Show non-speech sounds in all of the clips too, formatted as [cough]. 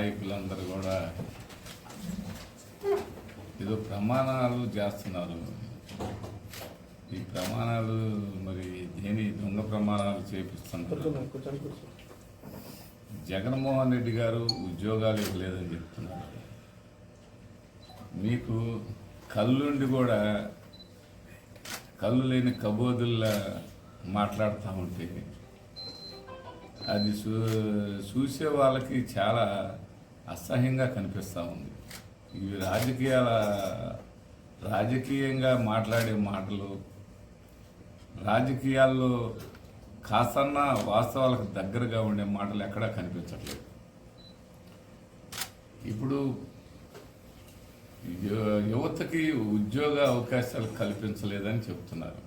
నాయకులందరూ కూడా ఏదో ప్రమాణాలు చేస్తున్నారు. ఈ ప్రమాణాలు మరి దేని దొంగ ప్రమాణాలు చేపిస్తున్నారు జగన్మోహన్ రెడ్డి గారు ఉద్యోగాలు ఇవ్వలేదని చెప్తున్నారు. మీకు కళ్ళుండి కూడా కళ్ళు లేని కబోదుల్లా మాట్లాడుతూ ఉంటే అది చూ చూసే వాళ్ళకి చాలా అసహ్యంగా కనిపిస్తూ ఉంది. ఇవి రాజకీయాల రాజకీయంగా మాట్లాడే మాటలు రాజకీయాల్లో కాసన్న వాస్తవాలకు దగ్గరగా ఉండే మాటలు ఎక్కడా కనిపించట్లేదు. ఇప్పుడు యువతకి ఉద్యోగ అవకాశాలు కల్పించలేదని చెప్తున్నారు.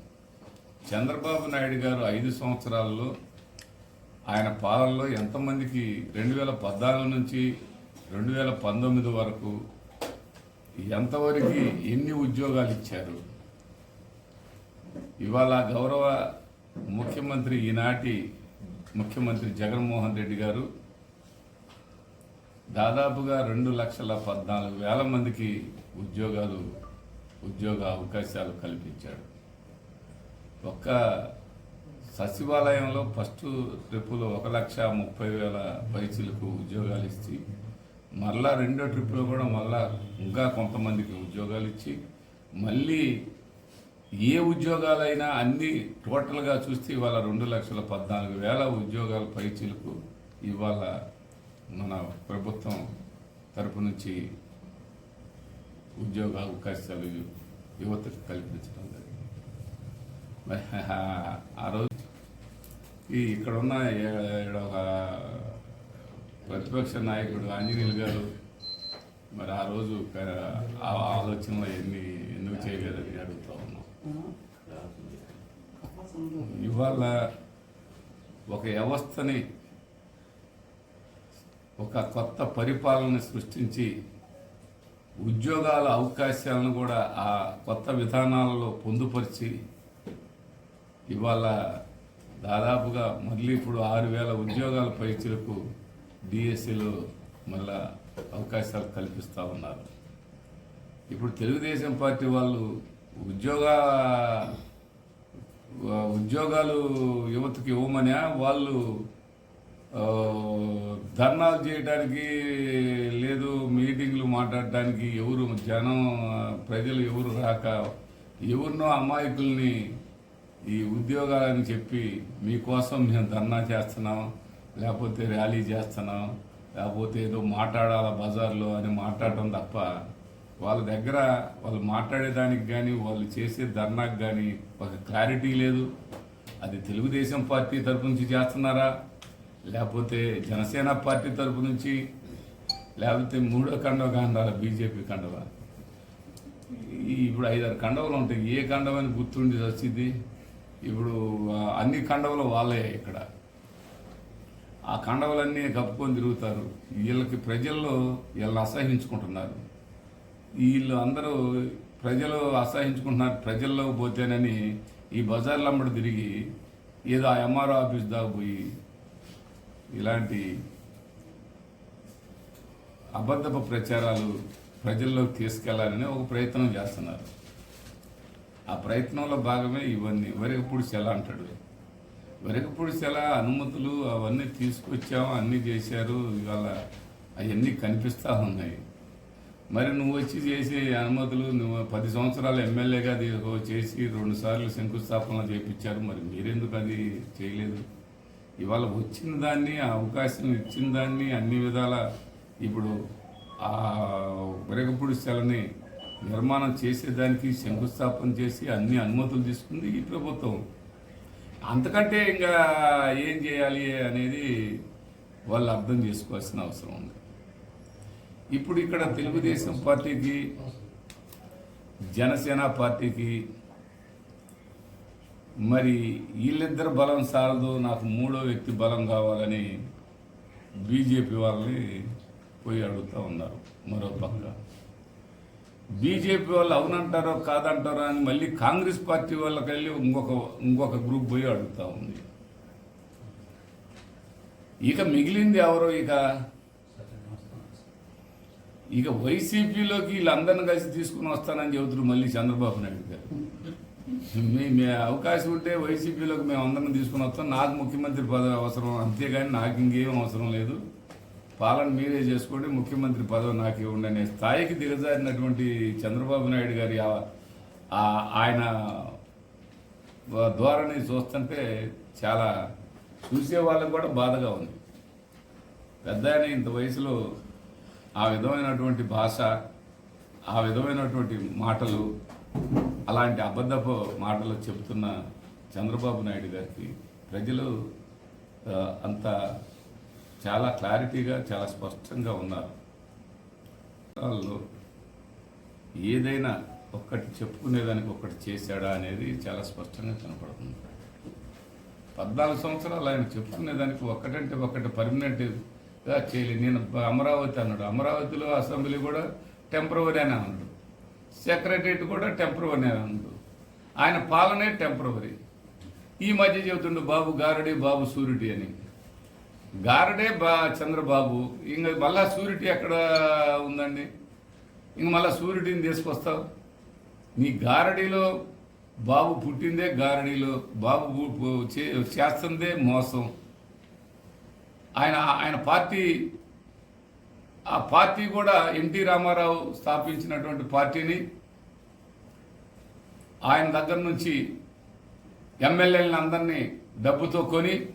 చంద్రబాబు నాయుడు గారు ఐదు సంవత్సరాల్లో ఆయన పాలనలో ఎంతమందికి రెండు వేల పద్నాలుగు నుంచి రెండు వేల పంతొమ్మిది వరకు ఎంతవరకు ఎన్ని ఉద్యోగాలు ఇచ్చారు? ఇవాళ గౌరవ ముఖ్యమంత్రి ఈనాటి ముఖ్యమంత్రి జగన్మోహన్ రెడ్డి గారు దాదాపుగా రెండు లక్షల పద్నాలుగు వేల మందికి ఉద్యోగాలు ఉద్యోగ అవకాశాలు కల్పించాడు ఒక్క సచివాలయంలో ఫస్ట్ ట్రిప్పులో ఒక లక్ష ముప్పై వేల పైచీలకు ఉద్యోగాలు ఇచ్చి మరలా రెండో ట్రిప్లో కూడా మళ్ళా ఇంకా కొంతమందికి ఉద్యోగాలు ఇచ్చి మళ్ళీ ఏ ఉద్యోగాలైనా అన్ని టోటల్గా చూస్తే ఇవాళ రెండు లక్షల పద్నాలుగు వేల ఉద్యోగాల పైచీలకు ఇవాళ మన ప్రభుత్వం తరపు నుంచి ఉద్యోగ అవకాశాలు యువతకు కల్పించడం జరిగింది. మరి [laughs] ఆ రోజు ఈ ఇక్కడున్న ఏ- ఒక ప్రతిపక్ష నాయకుడు ఆంజనేయులు గారు మరి ఆ రోజు ఆలోచనలు ఆ ఎన్ని ఎందుకు చేయలేదని అడుగుతా ఉన్నాం. ఇవాళ ఒక వ్యవస్థని ఒక కొత్త పరిపాలన సృష్టించి ఉద్యోగాల అవకాశాలను కూడా ఆ కొత్త విధానాలలో పొందుపరిచి ఇవాళ దాదాపుగా మళ్ళీ ఇప్పుడు ఆరు వేల ఉద్యోగాల పైచీలకు డిఎస్సిలో మళ్ళా అవకాశాలు కల్పిస్తూ ఉన్నారు. ఇప్పుడు తెలుగుదేశం పార్టీ వాళ్ళు ఉద్యోగ ఉద్యోగాలు యువతకి ఇవ్వమని వాళ్ళు ధర్నాలు చేయడానికి లేదు మీటింగ్లు మాట్లాడడానికి ఎవరు జనం ప్రజలు ఎవరు రాక ఎవరినో అమాయకుల్ని ఈ ఉద్యోగాలని చెప్పి మీకోసం మేము ధర్నా చేస్తున్నాం. లేకపోతే ర్యాలీ చేస్తున్నాం లేకపోతే ఏదో మాట్లాడాల బజార్లో అని మాట్లాడటం తప్ప వాళ్ళ దగ్గర వాళ్ళు మాట్లాడేదానికి కానీ వాళ్ళు చేసే ధర్నాకి కానీ ఒక క్లారిటీ లేదు. అది తెలుగుదేశం పార్టీ తరపు నుంచి చేస్తున్నారా? లేకపోతే జనసేన పార్టీ తరపు నుంచి? లేకపోతే మూడో కండవ కండాల బీజేపీ కండవ ఇప్పుడు ఐదారు కండవలు ఉంటాయి. ఏ కండవని గుర్తుండి వచ్చింది? ఇప్పుడు అన్ని కండవలు వాళ్ళే ఇక్కడ. ఆ కండవలన్నీ కప్పుకొని తిరుగుతారు. వీళ్ళకి ప్రజల్లో వీళ్ళని అసహించుకుంటున్నారు. వీళ్ళు అందరూ ప్రజలు అసహించుకుంటున్నారు ప్రజల్లో పోతేనని ఈ బజార్లు తిరిగి ఏదో ఆ ఎంఆర్ఓ ఆఫీస్ దాకా పోయి ఇలాంటి అబద్ధపు ప్రచారాలు ప్రజల్లోకి తీసుకెళ్ళాలని ఒక ప్రయత్నం చేస్తున్నారు. ఆ ప్రయత్నంలో భాగమే ఇవన్నీ. వరకపూడి సెల అంటాడు? వెనకపూడి సెల అనుమతులు అవన్నీ తీసుకొచ్చాము అన్నీ చేశారు. ఇవాళ అవన్నీ కనిపిస్తూ ఉన్నాయి. మరి నువ్వు వచ్చి చేసే అనుమతులు నువ్వు పది సంవత్సరాలు ఎమ్మెల్యేగా అది చేసి రెండు సార్లు శంకుస్థాపన చేయించారు మరి మీరెందుకు అది చేయలేదు? ఇవాళ వచ్చిన దాన్ని ఆ అవకాశం ఇచ్చిన దాన్ని అన్ని విధాల ఇప్పుడు ఆ విరగపూడి సెలని నిర్మాణం చేసేదానికి శంకుస్థాపన చేసి అన్ని అనుమతులు తీసుకుంది ఈ ప్రభుత్వం. అంతకంటే ఇంకా ఏం చేయాలి అనేది వాళ్ళు అర్థం చేసుకోవాల్సిన అవసరం ఉంది. ఇప్పుడు ఇక్కడ తెలుగుదేశం పార్టీకి జనసేన పార్టీకి మరి వీళ్ళిద్దరు బలం సారదు నాకు మూడో వ్యక్తి బలం కావాలని బీజేపీ వాళ్ళని పోయి అడుగుతూ ఉన్నారు మరో పక్క. బీజేపీ వాళ్ళు అవునంటారో కాదంటారో అని మళ్ళీ కాంగ్రెస్ పార్టీ వాళ్ళకి వెళ్ళి ఇంకొక ఇంకొక గ్రూప్ పోయి అడుగుతూ ఉంది. ఇక మిగిలింది ఎవరో ఇక? ఇక వైసీపీలోకి వీళ్ళందరిని కలిసి తీసుకుని వస్తానని చెబుతున్నారు మళ్ళీ చంద్రబాబు నాయుడు గారు. మీ మీ అవకాశం ఉంటే వైసీపీలోకి మేము అందరిని తీసుకుని వస్తాం. నాకు ముఖ్యమంత్రి పదవి అవసరం అంతేగాని నాకు ఇంకేం అవసరం లేదు. పాలన మీరే చేసుకోండి ముఖ్యమంత్రి పదవి నాకు ఇవ్వండి అనే స్థాయికి దిగజారినటువంటి చంద్రబాబు నాయుడు గారి ఆయన ధోరణి చూస్తుంటే చాలా చూసే వాళ్ళకి కూడా బాధగా ఉంది. పెద్ద ఆయన ఇంత వయసులో ఆ విధమైనటువంటి భాష ఆ విధమైనటువంటి మాటలు అలాంటి అబద్ధపు మాటలు చెబుతున్న చంద్రబాబు నాయుడు గారికి ప్రజలు అంత చాలా క్లారిటీగా చాలా స్పష్టంగా ఉన్నారు. వాళ్ళు ఏదైనా ఒక్కటి చెప్పుకునేదానికి ఒక్కటి చేశాడా అనేది చాలా స్పష్టంగా కనపడుతుంది. పద్నాలుగు సంవత్సరాలు ఆయన చెప్పుకునేదానికి ఒక్కటంటే ఒక్కటి పర్మనెంట్గా చేయలేదు. నేను అమరావతి అన్నాడు. అమరావతిలో అసెంబ్లీ కూడా టెంపరవరీ అని అన్నాడు. సెక్రటరియట్ కూడా టెంపరవరీ అని అన్నాడు. ఆయన పాలనే టెంపరవరీ. ఈ మధ్య చెబుతుండు బాబు గారడి బాబు సూరిటీ అని. గారడే బా చంద్రబాబు. ఇంక మళ్ళా సూరిటీ ఎక్కడ ఉందండి? ఇంక మళ్ళా సూరిటీని తీసుకొస్తావు? నీ గారడీలో బాబు పుట్టిందే గారడీలో బాబు చే- చేస్తుందే మోసం. ఆయన ఆయన పార్టీ ఆ పార్టీ కూడా ఎన్టీ రామారావు స్థాపించినటువంటి పార్టీని ఆయన దగ్గర నుంచి ఎమ్మెల్యేలను అందరినీ డబ్బుతో కొని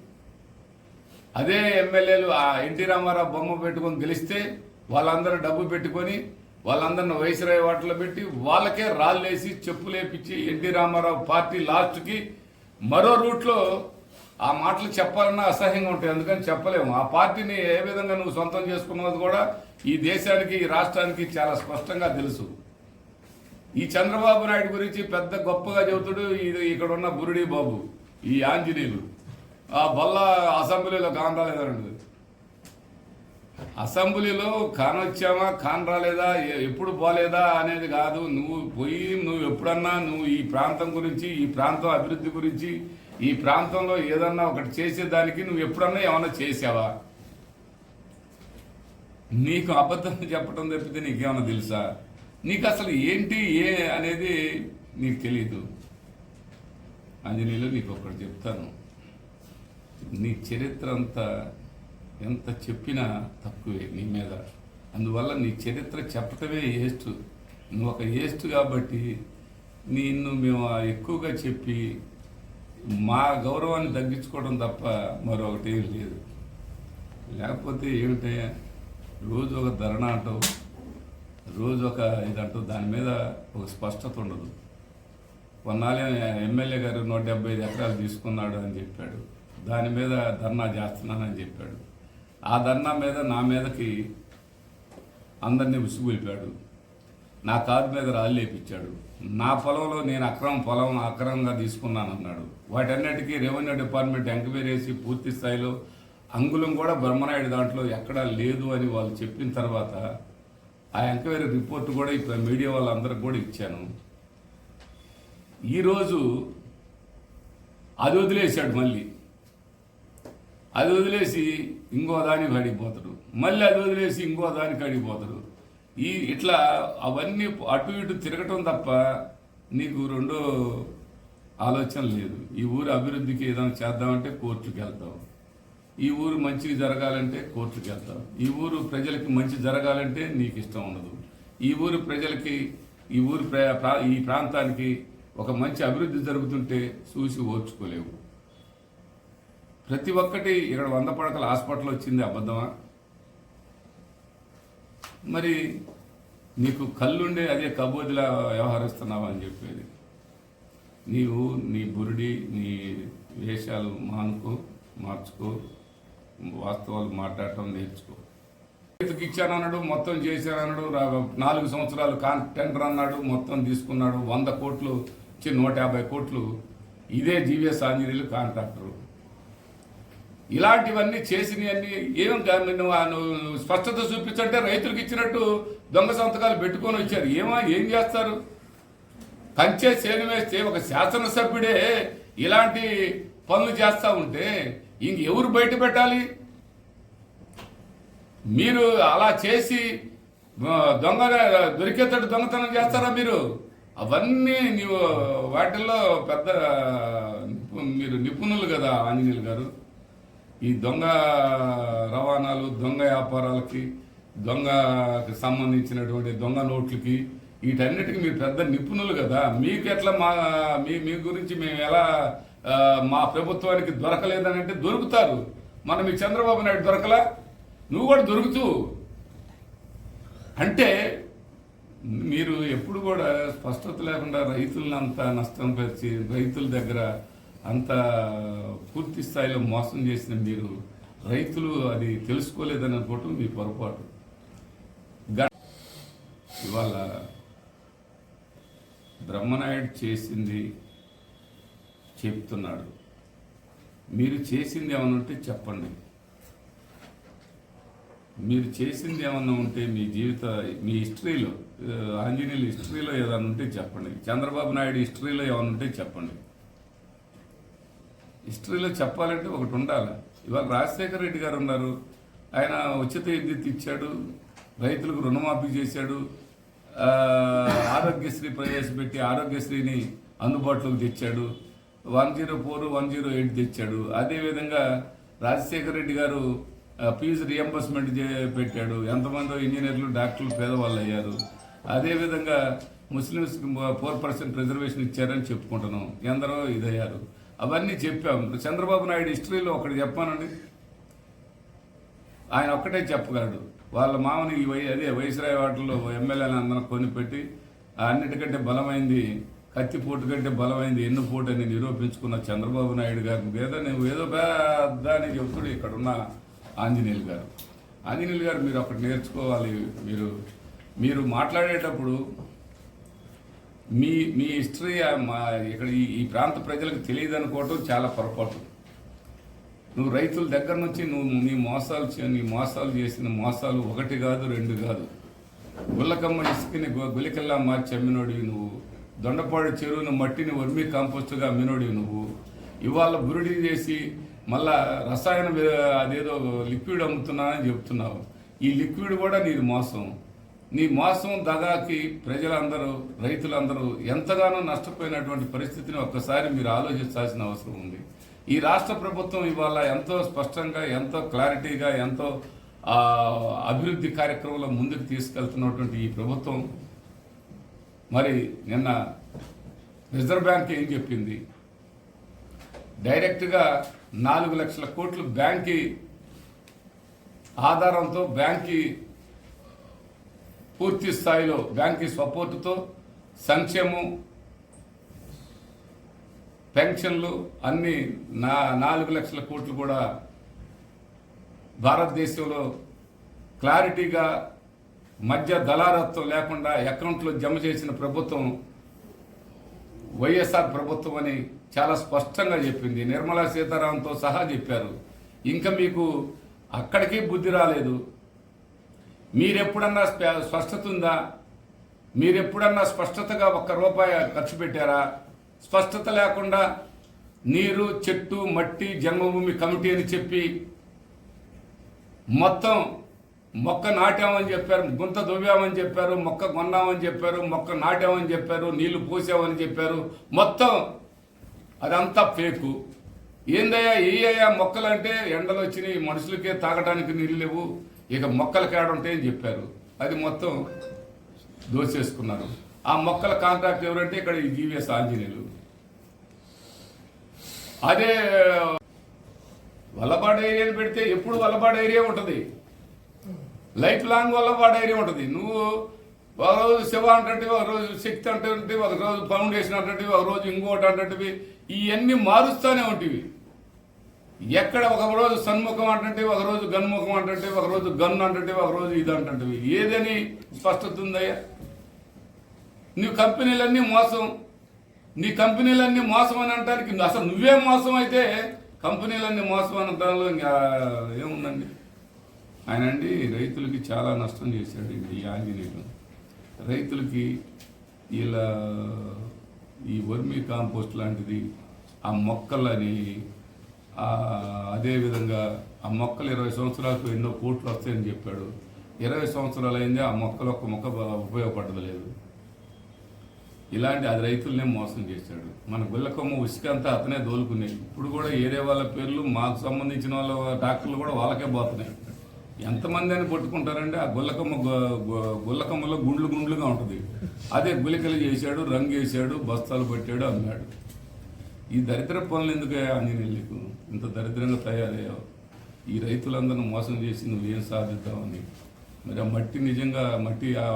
అదే ఎమ్మెల్యేలు ఆ ఎన్టీ రామారావు బొమ్మ పెట్టుకొని గెలిస్తే వాళ్ళందరూ డబ్బు పెట్టుకొని వాళ్ళందరిని వైస్రాయ్ వాటిలో పెట్టి వాళ్ళకే రాళ్ళేసి చెప్పులేపించి ఎన్టీ రామారావు పార్టీ లాస్ట్కి మరో రూట్లో ఆ మాటలు చెప్పాలన్నా అసహ్యంగా ఉంటాయి. అందుకని చెప్పలేము. ఆ పార్టీని ఏ విధంగా నువ్వు సొంతం చేసుకున్నది కూడా ఈ దేశానికి ఈ రాష్ట్రానికి చాలా స్పష్టంగా తెలుసు. ఈ చంద్రబాబు నాయుడు గురించి పెద్ద గొప్పగా చెబుతుడు ఇది ఇక్కడ ఉన్న బురుడి బాబు ఈ ఆంజనేయులు. బల్ల అసెంబ్లీలో కాన్ రాలేదండి. అసెంబ్లీలో కాన్ వచ్చామా కాన్ రాలేదా ఎప్పుడు పోలేదా అనేది కాదు. నువ్వు పోయి నువ్వు ఎప్పుడన్నా నువ్వు ఈ ప్రాంతం గురించి ఈ ప్రాంతం అభివృద్ధి గురించి ఈ ప్రాంతంలో ఏదన్నా ఒకటి చేసేదానికి నువ్వు ఎప్పుడన్నా ఏమన్నా చేసావా? నీకు అబద్ధం చెప్పడం తప్పితే నీకేమన్నా తెలుసా? నీకు అసలు ఏంటి ఏ అనేది నీకు తెలియదు ఆంజనేయులు నీకు ఒకటి చెప్తాను. నీ చరిత్ర అంతా ఎంత చెప్పినా తక్కువే నీ మీద. అందువల్ల నీ చరిత్ర చెప్పటమే ఏస్టు నువ్వు ఒక ఏస్టు కాబట్టి నిన్ను మేము ఎక్కువగా చెప్పి మా గౌరవాన్ని తగ్గించుకోవడం తప్ప మరొకటి ఏం లేదు. లేకపోతే ఏమిటే రోజు ఒక ధర్నా అంటావు రోజు ఒక ఇదంటావు దాని మీద ఒక స్పష్టత ఉండదు. కొన్నాళ్ళే ఎమ్మెల్యే గారు నూట డెబ్బై ఐదు ఎకరాలు తీసుకున్నాడు అని చెప్పాడు. దాని మీద ధర్నా చేస్తున్నానని చెప్పాడు. ఆ ధర్నా మీద నా మీదకి అందరినీ విసుగులిపాడు నా కారు మీద రాళ్ళు లేపించాడు. నా పొలంలో నేను అక్రమ పొలం అక్రమంగా తీసుకున్నాను అన్నాడు వాటన్నిటికీ రెవెన్యూ డిపార్ట్మెంట్ ఎంక్వైరీ చేసి పూర్తి స్థాయిలో అంగుళం కూడా బ్రహ్మనాయుడు దాంట్లో ఎక్కడా లేదు అని వాళ్ళు చెప్పిన తర్వాత ఆ ఎంక్వైరీ రిపోర్ట్ కూడా ఇప్పుడు మీడియా వాళ్ళందరికి కూడా ఇచ్చాను. ఈరోజు అది వదిలేశాడు మళ్ళీ. అది వదిలేసి ఇంకో దానికి అడిగిపోతాడు మళ్ళీ అది వదిలేసి ఇంకో దానికి అడిగిపోతాడు ఈ ఇట్లా అవన్నీ అటు ఇటు తిరగటం తప్ప నీకు రెండో ఆలోచన లేదు. ఈ ఊరు అభివృద్ధికి ఏదైనా చేద్దామంటే కోర్టుకి వెళ్తావు ఈ ఊరు మంచిగా జరగాలంటే కోర్టుకి వెళ్తావు ఈ ఊరు ప్రజలకి మంచి జరగాలంటే నీకు ఇష్టం ఉండదు. ఈ ఊరు ప్రజలకి ఈ ఊరు ప్ర- ప్రా- ఈ ప్రాంతానికి ఒక మంచి అభివృద్ధి జరుగుతుంటే చూసి ఓర్చుకోలేవు. ప్రతి ఒక్కటి ఇక్కడ వంద పడకల హాస్పిటల్ వచ్చింది అబద్ధమా? మరి నీకు కళ్ళుండే అదే కబోదిలా వ్యవహరిస్తున్నావా అని చెప్పేది. నీవు నీ బురుడి నీ వేషాలు మానుకో మార్చుకో వాస్తవాలు మాట్లాడటం నేర్చుకో. రైతుకి ఇచ్చానన్నాడు మొత్తం చేశానన్నాడు నాలుగు సంవత్సరాలు కాన్ టెండర్ అన్నాడు మొత్తం తీసుకున్నాడు వంద కోట్లు ఇచ్చి నూట యాభై కోట్లు. ఇదే జీవీఎస్ ఆంజనేయులు కాంట్రాక్టరు. ఇలాంటివన్నీ చేసినవన్నీ ఏం కా- నువ్వు నువ్వు స్పష్టత చూపించంటే రైతులకు ఇచ్చినట్టు దొంగ సంతకాలు పెట్టుకొని వచ్చారు. ఏమో ఏం చేస్తారు? కంచే చేను వేస్తే ఒక శాసనసభ్యుడే ఇలాంటి పనులు చేస్తూ ఉంటే ఇంక ఎవరు బయట పెట్టాలి? మీరు అలా చేసి దొంగ దొరికేటట్టు దొంగతనం చేస్తారా మీరు? అవన్నీ నీవు వాటిల్లో పెద్ద మీరు నిపుణులు కదా ఆంజనేయులు గారు. ఈ దొంగ రవాణాలు దొంగ వ్యాపారాలకి దొంగకి సంబంధించినటువంటి దొంగ నోట్లకి వీటన్నిటికీ మీరు పెద్ద నిపుణులు కదా. మీకు ఎట్లా మా మీ మీ గురించి మేము ఎలా మా ప్రభుత్వానికి దొరకలేదని అంటే దొరుకుతారు. మన మీ చంద్రబాబు నాయుడు దొరకలా? నువ్వు కూడా దొరుకుతూ. అంటే మీరు ఎప్పుడు కూడా స్పష్టత లేకుండా రైతులను అంత నష్టం పరిచి రైతుల దగ్గర అంత పూర్తి స్థాయిలో మోసం చేసిన మీరు రైతులు అది తెలుసుకోలేదని అనుకోవటం మీ పొరపాటు. గ- ఇవాళ బ్రహ్మనాయుడు చేసింది చెప్తున్నాడు. మీరు చేసింది ఏమన్నా ఉంటే చెప్పండి. మీరు చేసింది ఏమన్నా ఉంటే మీ జీవిత మీ హిస్టరీలో ఆంజనేయుల హిస్టరీలో ఏదైనా ఉంటే చెప్పండి. చంద్రబాబు నాయుడు హిస్టరీలో ఏమైనా ఉంటే చెప్పండి. హిస్టరీలో చెప్పాలంటే ఒకటి ఉండాలి. ఇవాళ రాజశేఖర రెడ్డి గారు ఉన్నారు. ఆయన ఉచిత విద్యుత్ ఇచ్చాడు. రైతులకు రుణమాఫీ చేశాడు. ఆరోగ్యశ్రీ ప్రవేశపెట్టి ఆరోగ్యశ్రీని అందుబాటులోకి తెచ్చాడు. One zero four one zero eight తెచ్చాడు. అదేవిధంగా రాజశేఖర రెడ్డి గారు ఫీజు రియంబర్స్మెంట్ చే- పెట్టాడు. ఎంతమందో ఇంజనీర్లు డాక్టర్లు పేదవాళ్ళు అయ్యారు. అదేవిధంగా ముస్లిమ్స్కి ఫోర్ పర్సెంట్ రిజర్వేషన్ ఇచ్చారని చెప్పుకుంటున్నాం. ఎందరో ఇదయ్యారు. అవన్నీ చెప్పాం చంద్రబాబు నాయుడు హిస్టరీలో ఒకటి చెప్పానండి. ఆయన ఒక్కటే చెప్పగలడు. వాళ్ళ మామని వై అదే వైసరాయ్ వాటిల్లో ఎమ్మెల్యేలు అందరం కొనిపెట్టి అన్నిటికంటే బలమైంది కత్తి పోటు కంటే బలమైంది ఎన్నుపోటు అని నిరూపించుకున్న చంద్రబాబు నాయుడు గారి మీద నువ్వు ఏదో పెద్ద అని చెప్తుడు ఇక్కడ ఉన్న ఆంజనేయులు గారు. ఆంజనేయులు గారు మీరు ఒకటి నేర్చుకోవాలి. మీరు మీరు మాట్లాడేటప్పుడు మీ మీ హిస్టరీ మా ఇక్కడ ఈ ప్రాంత ప్రజలకు తెలియదు అనుకోవటం చాలా పొరపాటు. నువ్వు రైతుల దగ్గర నుంచి నువ్వు నీ మోసాలు చే- నీ మోసాలు చేసిన మోసాలు ఒకటి కాదు రెండు కాదు. గుల్లకమ్మ ఇసుకని గులికల్లా మార్చి అమ్మినోడివి నువ్వు. దొండపాడు చెరువును మట్టిని వర్మీ కాంపోస్ట్గా అమ్మినోడివి నువ్వు. ఇవాళ బురుడి చేసి మళ్ళా రసాయన అదేదో లిక్విడ్ అమ్ముతున్నానని చెప్తున్నావు. ఈ లిక్విడ్ కూడా నీది మోసం. నీ మోసం దగాకి ప్రజలందరూ రైతులందరూ ఎంతగానో నష్టపోయినటువంటి పరిస్థితిని ఒక్కసారి మీరు ఆలోచించాల్సిన అవసరం ఉంది. ఈ రాష్ట్ర ప్రభుత్వం ఇవాళ ఎంతో స్పష్టంగా ఎంతో క్లారిటీగా ఎంతో అభివృద్ధి కార్యక్రమంలో ముందుకు తీసుకెళ్తున్నటువంటి ఈ ప్రభుత్వం మరి నిన్న రిజర్వ్ బ్యాంక్ ఏం చెప్పింది? డైరెక్ట్గా నాలుగు లక్షల కోట్లు బ్యాంకి ఆధారంతో బ్యాంకి పూర్తి స్థాయిలో బ్యాంకి సపోర్టుతో సంక్షేమం పెన్షన్లు అన్ని నా నాలుగు లక్షల కోట్లు కూడా భారతదేశంలో క్లారిటీగా మధ్య దళారత్వం లేకుండా అకౌంట్లో జమ చేసిన ప్రభుత్వం వైఎస్ఆర్ ప్రభుత్వం అని చాలా స్పష్టంగా చెప్పింది. నిర్మలా సీతారామన్తో సహా చెప్పారు. ఇంకా మీకు అక్కడికి బుద్ధి రాలేదు. మీరెప్పుడన్నా స్ప- స్పష్టత ఉందా? మీరెప్పుడన్నా స్పష్టతగా ఒక్క రూపాయి ఖర్చు పెట్టారా? స్పష్టత లేకుండా నీరు చెట్టు మట్టి జన్మభూమి కమిటీ అని చెప్పి మొత్తం మొక్క నాటామని చెప్పారు గుంత దువ్వామని చెప్పారు మొక్క కొన్నామని చెప్పారు మొక్క నాటామని చెప్పారు నీళ్ళు పోసామని చెప్పారు. మొత్తం అదంతా ఫేకు. ఏందయ్యా ఏయ్యా మొక్కలు అంటే ఎండలు వచ్చినాయి మనుషులకే తాగడానికి నీళ్ళు లేవు. ఇక మొక్కల మొక్కలు ఉంటాయని చెప్పారు? అది మొత్తం దోసేసుకున్నారు. ఆ మొక్కల కాంట్రాక్ట్ ఎవరంటే ఇక్కడ ఈ జీవీఎస్ ఆంజనేయులు అదే వల్లపాడు ఏరియాని పెడితే ఎప్పుడు వల్లపాడు ఏరియా ఉంటుంది? లైఫ్ లాంగ్ వల్లపాడు ఏరియా ఉంటుంది. నువ్వు ఒక రోజు శివ అంటే ఒక రోజు శక్తి అంటే ఒక రోజు ఫౌండేషన్ అంటే ఒక రోజు ఇంకోటి అంటే ఇవన్నీ మారుస్తూనే ఉంటాయి ఎక్కడ ఒకరోజు సన్ముఖం అంటే ఒక రోజు గన్ముఖం అంటే ఒకరోజు గన్ను అంటే ఒకరోజు ఇది అంటే ఏదని స్పష్టత ఉందయ్యా నీ కంపెనీలన్నీ మోసం. నీ కంపెనీలన్నీ మోసం అని అంటానికి అసలు నువ్వే మోసం అయితే కంపెనీలన్నీ మోసం అని దానిలో ఇంకా ఏముందండి? ఆయన అండి రైతులకి చాలా నష్టం చేశాడు ఈ ఆంజనేయుడు. రైతులకి ఇలా ఈ వర్మీ కాంపోస్ట్ లాంటిది ఆ మొక్కలని అదేవిధంగా ఆ మొక్కలు ఇరవై సంవత్సరాలకు ఎన్నో కోట్లు వస్తాయని చెప్పాడు. ఇరవై సంవత్సరాలు అయింది ఆ మొక్కలు ఒక్క మొక్క ఉపయోగపడలేదు ఇలాంటి అది రైతులనే మోసం చేశాడు. మన గుల్లకొమ్మ ఉసికంతా అతనే దోలుకునేది. ఇప్పుడు కూడా ఏరే వాళ్ళ పేర్లు మాకు సంబంధించిన వాళ్ళ డాక్టర్లు కూడా వాళ్ళకే పోతున్నాయి. ఎంతమంది అని పట్టుకుంటారంటే ఆ గుల్లకమ్మ గు- గుల్లకమ్మలో గుండ్లు గుండ్లుగా ఉంటుంది. అదే గులికలు చేశాడు రంగు వేసాడు బస్తాలు పెట్టాడు అమ్మాడు. ఈ దరిద్ర పనులు ఎందుకు అని నీకు ఇంత దరిద్రంగా తయారయ్యావు. ఈ రైతులందరిని మోసం చేసి నువ్వేం సాధిద్దామని మరి ఆ మట్టి నిజంగా మట్టి ఆ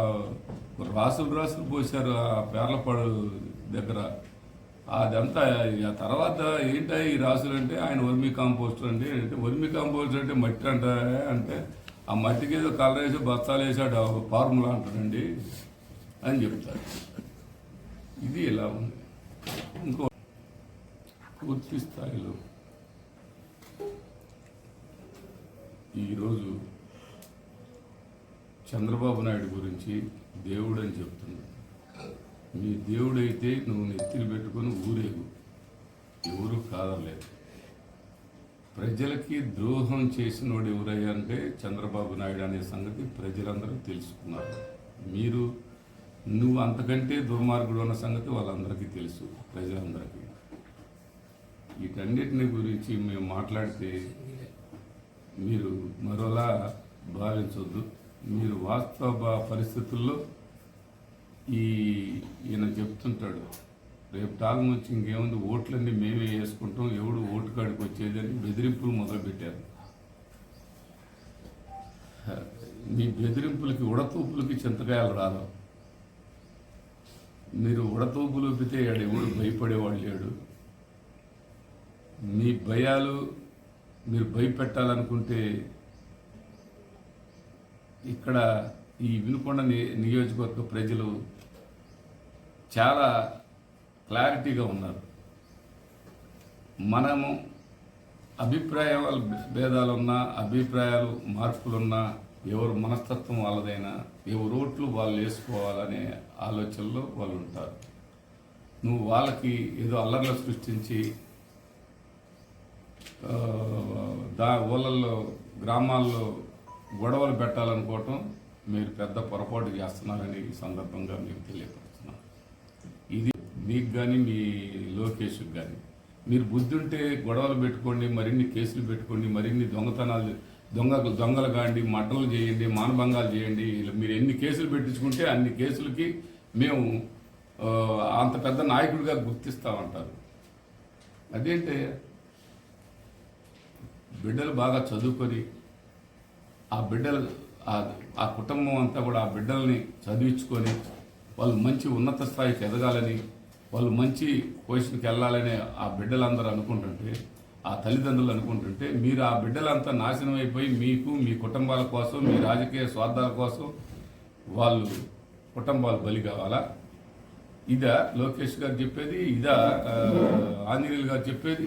రాసులు రాసులు పోసారు ఆ పేర్లపాడు దగ్గర. అదంతా ఆ తర్వాత ఏంటా ఈ రాసులు అంటే ఆయన వర్మి కాంపోస్టర్ అంటే అంటే వర్మి కాంపోస్టర్ అంటే మట్టి అంట అంటే ఆ మట్టికి ఏదో కలర్ వేసి బస్తాలు వేసాడు ఫార్ములా అంటాడండి అని చెప్తారు. ఇది ఇలా ఉంది? ఇంకో పూర్తి స్థాయిలో ఈరోజు చంద్రబాబు నాయుడు గురించి దేవుడు అని చెప్తున్నాడు. మీ దేవుడైతే నువ్వు నెత్తిని పెట్టుకొని ఊరేగు. ఎవరు కాదలేదు ప్రజలకి ద్రోహం చేసినోడు ఎవరయ్యా అంటే చంద్రబాబు నాయుడు అనే సంగతి ప్రజలందరూ తెలుసుకున్నారు. మీరు నువ్వు అంతకంటే దుర్మార్గుడు అన్న సంగతి వాళ్ళందరికీ తెలుసు ప్రజలందరికీ. వీటన్నిటిని గురించి మేము మాట్లాడితే మీరు మరోలా భావించవద్దు మీరు వాస్తవ పరిస్థితుల్లో ఈ ఈయన చెప్తుంటాడు రేపు టాలం నుంచి ఇంకేముంది? ఓట్లన్నీ మేమే వేసుకుంటాం. ఎవడు ఓటు కాడికి వచ్చేది? అని బెదిరింపులు మొదలుపెట్టారు. మీ బెదిరింపులకి ఉడతూపులకి చింతకాయలు రాదు. మీరు ఉడతూపులు ఊపితే ఎవడు భయపడేవాడు లేడు. మీ భయాలు మీరు భయపెట్టాలనుకుంటే ఇక్కడ ఈ వినుకొండ ని- నియోజకవర్గ ప్రజలు చాలా క్లారిటీగా ఉన్నారు. మనము అభిప్రాయాలు భేదాలున్నా అభిప్రాయాలు మార్పులున్నా ఎవరు మనస్తత్వం వాళ్ళదైనా ఎవరు ఓట్లు వాళ్ళు వేసుకోవాలనే ఆలోచనలో వాళ్ళు ఉంటారు నువ్వు వాళ్ళకి ఏదో అల్లర్లు సృష్టించి దా ఊళ్ళల్లో గ్రామాల్లో గొడవలు పెట్టాలనుకోవటం మీరు పెద్ద పొరపాటు చేస్తున్నారని ఈ సందర్భంగా మీకు తెలియపరుస్తున్నాను ఇది మీకు కానీ మీ లోకేష్కి కానీ మీరు బుద్ధి ఉంటే గొడవలు పెట్టుకోండి మరిన్ని కేసులు పెట్టుకోండి మరిన్ని దొంగతనాలు దొంగ దొంగలు కాండి మడ్డలు చేయండి మానభంగాలు చేయండి ఇలా మీరు ఎన్ని కేసులు పెట్టించుకుంటే అన్ని కేసులకి మేము అంత పెద్ద నాయకుడిగా గుర్తిస్తామంటారు. అదేంటే బిడ్డలు బాగా చదువుకొని ఆ బిడ్డలు ఆ- కుటుంబం అంతా కూడా ఆ బిడ్డల్ని చదివించుకొని వాళ్ళు మంచి ఉన్నత స్థాయికి ఎదగాలని వాళ్ళు మంచి పొజిషన్కి వెళ్ళాలని ఆ బిడ్డలందరూ అనుకుంటుంటే ఆ తల్లిదండ్రులు అనుకుంటుంటే మీరు ఆ బిడ్డలంతా నాశనం అయిపోయి మీకు మీ కుటుంబాల కోసం మీ రాజకీయ స్వార్థాల కోసం వాళ్ళు కుటుంబాలు బలి కావాలా? ఇదా లోకేష్ గారు చెప్పేది ఇదా ఆంజనేయులు గారు చెప్పేది.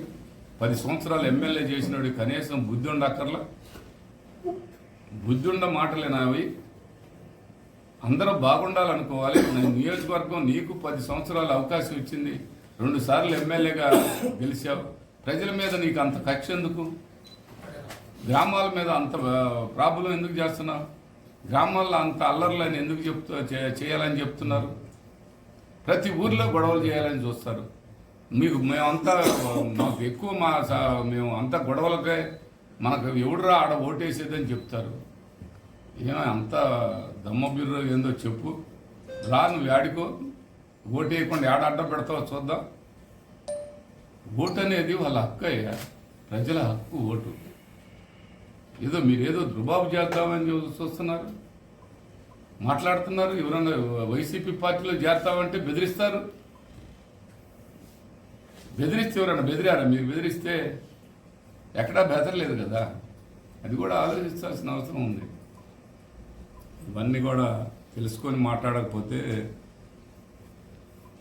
పది సంవత్సరాలు ఎమ్మెల్యే చేసినోడి కనీసం బుద్ధి ఉండక్కర్లా బుద్ధి ఉండ మాటలేనా అవి అందరూ బాగుండాలనుకోవాలి. నియోజకవర్గం నీకు పది సంవత్సరాలు అవకాశం ఇచ్చింది. రెండు సార్లు ఎమ్మెల్యేగా గెలిచావు. ప్రజల మీద నీకు అంత కక్ష ఎందుకు? గ్రామాల మీద అంత ప్రాబ్లం ఎందుకు చేస్తున్నావు? గ్రామాల్లో అంత అల్లర్లని ఎందుకు చెప్తూ చేయాలని చెప్తున్నారు? ప్రతి ఊర్లో గొడవలు చేయాలని చూస్తారు. మీకు మేమంతా మాకు ఎక్కువ మా స- మేము అంతా గొడవలకే మనకు ఎవడురా ఆడ ఓటేసేదని చెప్తారు. ఏమో అంత దమ్మబిర్రు ఏందో చెప్పు. రా నువ్వు ఆడుకో ఓటు వేయకుండా ఏడ అడ్డం పెడతావో చూద్దాం. ఓటు అనేది వాళ్ళ హక్కు అయ్యా. ప్రజల హక్కు ఓటు. ఏదో మీరేదో దుర్బాబు చేద్దామని చూస్తున్నారు. మాట్లాడుతున్నారు. ఎవరన్నా వైసీపీ పార్టీలో చేరతామంటే బెదిరిస్తారు. బెదిరిస్తే ఎవరన్నా బెదిరారా? మీరు బెదిరిస్తే ఎక్కడా బెదరలేదు కదా. అది కూడా ఆలోచించాల్సిన అవసరం ఉంది. ఇవన్నీ కూడా తెలుసుకొని మాట్లాడకపోతే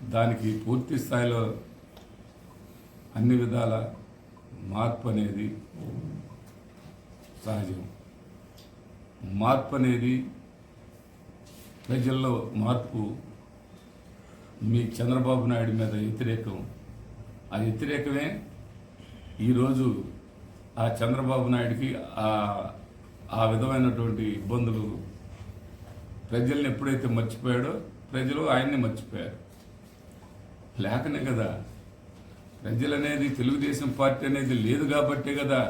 దానికి పూర్తి స్థాయిలో అన్ని విధాల మార్పు అనేది సహజం. మార్పు అనేది ప్రజల్లో మార్పు మీ చంద్రబాబు నాయుడు మీద వ్యతిరేకం. ఆ వ్యతిరేకమే ఈరోజు ఆ చంద్రబాబు నాయుడికి ఆ ఆ విధమైనటువంటి ఇబ్బందులు ప్రజల్ని ఎప్పుడైతే మర్చిపోయాడో ప్రజలు ఆయన్ని మర్చిపోయారు. లేకనే కదా ప్రజలు అనేది తెలుగుదేశం పార్టీ అనేది లేదు కాబట్టే కదా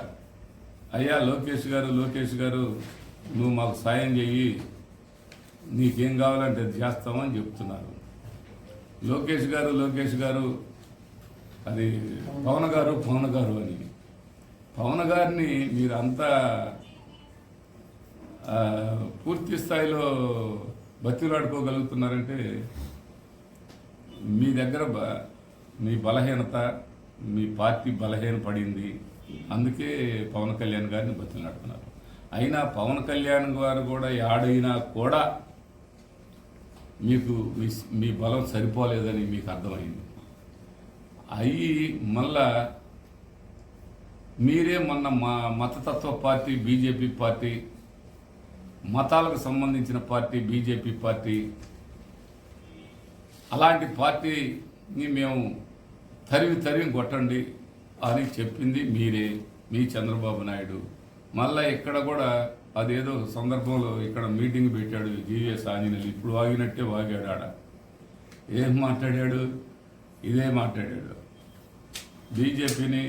అయ్యా లోకేష్ గారు లోకేష్ గారు నువ్వు మాకు సాయం చెయ్యి నీకేం కావాలంటే అది చేస్తామని చెప్తున్నారు. లోకేష్ గారు లోకేష్ గారు అది పవన్ గారు పవన్ గారు అని. పవన్ గారిని మీరు ఆ, పూర్తి స్థాయిలో బతిలాడుకోగలుగుతున్నారంటే మీ దగ్గర బ- మీ బలహీనత మీ పార్టీ బలహీన పడింది. అందుకే పవన్ కళ్యాణ్ గారిని బతిలాడుతున్నారు అయినా పవన్ కళ్యాణ్ గారు కూడా యాడైనా కూడా మీకు మీ మీ బలం సరిపోలేదని మీకు అర్థమైంది. అయ్యి మళ్ళా మీరే మొన్న మా మతతత్వ పార్టీ బీజేపీ పార్టీ మతాలకు సంబంధించిన పార్టీ బీజేపీ పార్టీ అలాంటి పార్టీని మేము తరివి తరివి కొట్టండి అని చెప్పింది మీరే మీ చంద్రబాబు నాయుడు. మళ్ళా ఇక్కడ కూడా అదేదో సందర్భంలో ఇక్కడ మీటింగ్ పెట్టాడు జీవీఎస్ ఆంజనేయులు. ఇప్పుడు వాగినట్టే వాగాడు ఆడ ఏం మాట్లాడాడు? ఇదే మాట్లాడాడు. బీజేపీని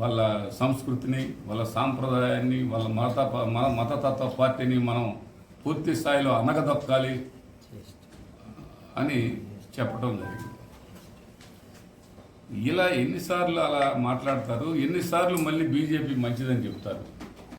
వాళ్ళ సంస్కృతిని వాళ్ళ సాంప్రదాయాన్ని వాళ్ళ మత మన మతతత్వ పార్టీని మనం పూర్తి స్థాయిలో అనగదొక్కాలి అని చెప్పడం జరిగింది. ఇలా ఎన్నిసార్లు అలా మాట్లాడతారు ఎన్నిసార్లు మళ్ళీ బీజేపీ మంచిదని చెప్తారు?